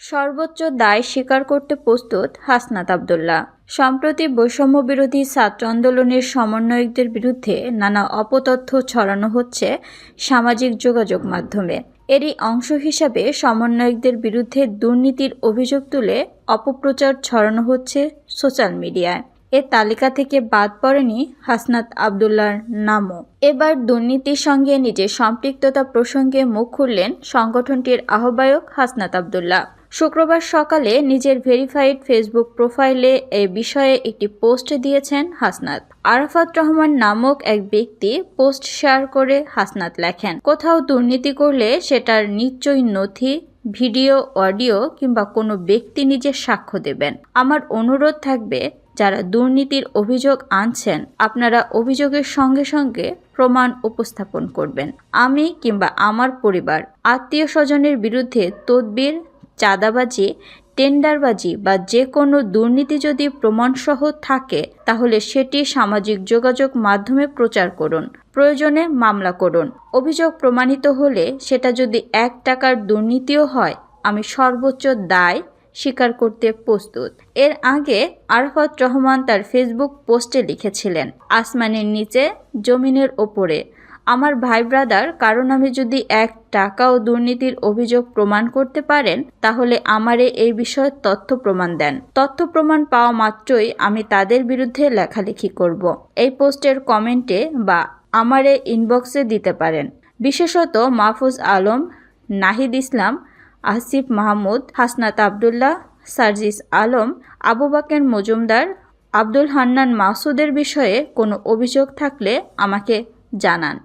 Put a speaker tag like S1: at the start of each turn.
S1: সর্বোচ্চ দায় স্বীকার করতে প্রস্তুত হাসনাত আবদুল্লাহ। সম্প্রতি বৈষম্য বিরোধী ছাত্র আন্দোলনের সমন্বয়কদের বিরুদ্ধে নানা অপতথ্য ছড়ানো হচ্ছে সামাজিক যোগাযোগ মাধ্যমে। এরই অংশ হিসাবে সমন্বয়কদের বিরুদ্ধে দুর্নীতির অভিযোগ তুলে অপপ্রচার ছড়ানো হচ্ছে সোশ্যাল মিডিয়ায়। এ তালিকা থেকে বাদ পড়েনি হাসনাত আবদুল্লার নামও। এবার দুর্নীতির সঙ্গে নিজের সম্পৃক্ততা প্রসঙ্গে মুখ খুললেন সংগঠনটির আহ্বায়ক হাসনাত আবদুল্লাহ। শুক্রবার সকালে নিজের ভেরিফাইড ফেসবুক প্রোফাইলে এ বিষয়ে একটি পোস্ট দিয়েছেন হাসনাত। আরাফাত রহমান নামক এক ব্যক্তি পোস্ট শেয়ার করে হাসনাত লেখেন, কোথাও দুর্নীতি করলে সেটার নিশ্চয়ই নথি, ভিডিও, অডিও কিংবা কোনো ব্যক্তি নিজের সাক্ষ্য দেবেন। আমার অনুরোধ থাকবে, যারা দুর্নীতির অভিযোগ আনছেন, আপনারা অভিযোগের সঙ্গে সঙ্গে প্রমাণ উপস্থাপন করবেন। আমি কিংবা আমার পরিবার, আত্মীয় স্বজনের বিরুদ্ধে তদবির চাঁদাবাজি, টেন্ডারবাজি বা যে কোনো দুর্নীতি যদি প্রমাণসহ থাকে, তাহলে সেটি সামাজিক যোগাযোগ মাধ্যমে প্রচার করুন। প্রয়োজনে মামলা করুন। অভিযোগ প্রমাণিত হলে সেটা যদি এক টাকার দুর্নীতিও হয়, আমি সর্বোচ্চ দায় স্বীকার করতে প্রস্তুত। এর আগে আরফাত রহমান তার ফেসবুক পোস্টে লিখেছিলেন, আসমানের নিচে, জমিনের ওপরে। আমার ভাই ব্রাদার কারণ আমি যদি এক টাকা ও দুর্নীতির অভিযোগ প্রমাণ করতে পারেন, তাহলে আমারে এই বিষয়ে তথ্য প্রমাণ দেন। তথ্য প্রমাণ পাওয়া মাত্রই আমি তাদের বিরুদ্ধে লেখালেখি করব। এই পোস্টের কমেন্টে বা আমারে ইনবক্সে দিতে পারেন। বিশেষত মাহফুজ আলম, নাহিদ ইসলাম, আসিফ মাহমুদ, হাসনাত আবদুল্লাহ, সার্জিস আলম, আবু বাকের মজুমদার, আব্দুল হান্নান মাসুদের বিষয়ে কোনো অভিযোগ থাকলে আমাকে জানান।